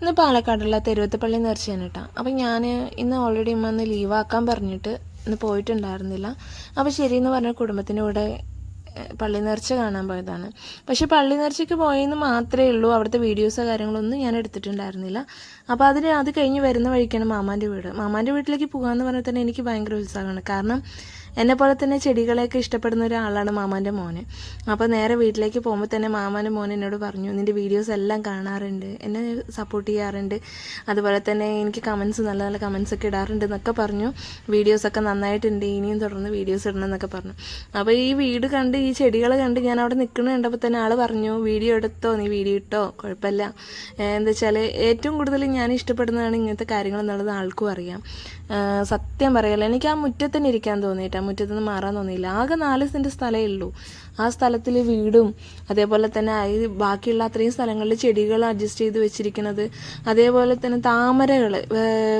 ഇന്ന് പാലക്കാടുള്ള തെരുവത്തപ്പള്ളി നേർച്ചയാണ് കേട്ടോ. അപ്പം ഞാൻ ഇന്ന് ഓൾറെഡി ഇമ്മ ഒന്ന് ലീവാക്കാൻ പറഞ്ഞിട്ട് ഇന്ന് പോയിട്ടുണ്ടായിരുന്നില്ല. അപ്പോൾ ശരിയെന്ന് പറഞ്ഞ കുടുംബത്തിന്റെ കൂടെ പള്ളി നേർച്ച കാണാൻ പോയതാണ്. പക്ഷേ പള്ളി നേർച്ചയ്ക്ക് പോയെന്ന് മാത്രമേ ഉള്ളൂ. അവിടുത്തെ വീഡിയോസോ കാര്യങ്ങളൊന്നും ഞാൻ എടുത്തിട്ടുണ്ടായിരുന്നില്ല. അപ്പോൾ അതിന് അത് കഴിഞ്ഞ് വരുന്ന വഴിക്കാണ് മാമാന്റെ വീട്. മാമാന്റെ വീട്ടിലേക്ക് പോകാമെന്ന് പറഞ്ഞാൽ തന്നെ എനിക്ക് ഭയങ്കര ഉത്സാഹമാണ്. കാരണം എന്നെ പോലെ തന്നെ ചെടികളെയൊക്കെ ഇഷ്ടപ്പെടുന്ന ഒരാളാണ് മാമാന്റെ മോന്. അപ്പോൾ നേരെ വീട്ടിലേക്ക് പോകുമ്പോൾ തന്നെ മാമാന്റെ മോൻ എന്നോട് പറഞ്ഞു നിന്റെ വീഡിയോസ് എല്ലാം കാണാറുണ്ട്. എന്നെ സപ്പോർട്ട് ചെയ്യാറുണ്ട്. അതുപോലെ തന്നെ എനിക്ക് കമൻസ് നല്ല നല്ല കമൻസ് ഒക്കെ ഇടാറുണ്ട് എന്നൊക്കെ പറഞ്ഞു. വീഡിയോസൊക്കെ നന്നായിട്ടുണ്ട്. ഇനിയും തുടർന്ന് വീഡിയോസ് ഇടണം എന്നൊക്കെ പറഞ്ഞു. അപ്പോൾ ഈ വീട് കണ്ട് ഈ ചെടികൾ കണ്ട് ഞാൻ അവിടെ നിൽക്കുന്നത് കണ്ടപ്പോൾ തന്നെ ആൾ പറഞ്ഞു വീഡിയോ എടുത്തോ? നീ വീഡിയോ ഇട്ടോ? കുഴപ്പമില്ല. എന്താ വെച്ചാൽ ഏറ്റവും കൂടുതൽ ഞാൻ ഇഷ്ടപ്പെടുന്നതാണ് ഇങ്ങനത്തെ കാര്യങ്ങൾ എന്നുള്ളത് ആൾക്കും അറിയാം. സത്യം പറയല്ല എനിക്ക് ആ മുറ്റത്ത് തന്നെ ഇരിക്കാൻ തോന്നിയിട്ട്. ആ മുറ്റത്ത് നിന്ന് മാറാൻ തോന്നിയില്ല. ആകെ നാല് സെന്റ് സ്ഥലമേ ഉള്ളൂ. ആ സ്ഥലത്തിൽ വീടും അതേപോലെ തന്നെ ഈ ബാക്കിയുള്ള അത്രയും സ്ഥലങ്ങളിൽ ചെടികൾ അഡ്ജസ്റ്റ് ചെയ്ത് വെച്ചിരിക്കുന്നത് അതേപോലെ തന്നെ താമരകൾ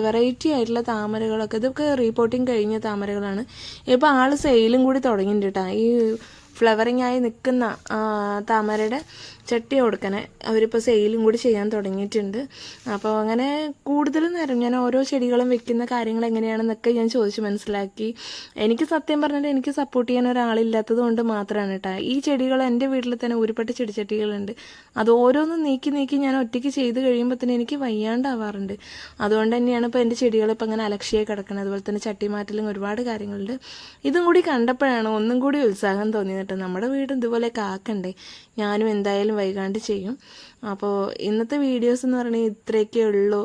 വെറൈറ്റി ആയിട്ടുള്ള താമരകളൊക്കെ ഇതൊക്കെ റീപോർട്ടിങ് കഴിഞ്ഞ താമരകളാണ്. ഇപ്പോൾ ആൾ സെയിലും കൂടി തുടങ്ങിയിട്ടുണ്ട് കേട്ടോ ഈ ഫ്ലവറിങ് ആയി നിൽക്കുന്ന താമരയുടെ ചട്ടി കൊടുക്കണേ അവരിപ്പോൾ സെയിലും കൂടി ചെയ്യാൻ തുടങ്ങിയിട്ടുണ്ട്. അപ്പോൾ അങ്ങനെ കൂടുതൽ നേരം ഞാൻ ഓരോ ചെടികളും വെക്കുന്ന കാര്യങ്ങൾ എങ്ങനെയാണെന്നൊക്കെ ഞാൻ ചോദിച്ച് മനസ്സിലാക്കി. എനിക്ക് സത്യം പറഞ്ഞിട്ട് എനിക്ക് സപ്പോർട്ട് ചെയ്യാൻ ഒരാളില്ലാത്തത് കൊണ്ട് മാത്രമാണ് കേട്ടോ ഈ ചെടികൾ എന്റെ വീട്ടിൽ തന്നെ ഉരുപ്പെട്ട ചെടിച്ചട്ടികളുണ്ട്. അത് ഓരോന്നും നീക്കി നീക്കി ഞാൻ ഒറ്റയ്ക്ക് ചെയ്ത് കഴിയുമ്പോൾ തന്നെ എനിക്ക് വയ്യാണ്ടാവാറുണ്ട്. അതുകൊണ്ട് തന്നെയാണ് ഇപ്പോൾ എന്റെ ചെടികളിപ്പോൾ അങ്ങനെ അലക്ഷ്യമായി കിടക്കുന്നത് അതുപോലെ തന്നെ ചട്ടി മാറ്റലും ഒരുപാട് കാര്യങ്ങളുണ്ട്. ഇതും കൂടി കണ്ടപ്പോഴാണ് ഒന്നും കൂടി ഉത്സാഹം തോന്നിയത്. കേട്ടോ. നമ്മുടെ വീട് ഇതുപോലെ കാക്കണ്ടേ? ഞാനും എന്തായാലും വൈകാണ്ട് ചെയ്യും. അപ്പോൾ ഇന്നത്തെ വീഡിയോസ് എന്ന് പറഞ്ഞാൽ ഇത്രയൊക്കെ ഉള്ളൂ.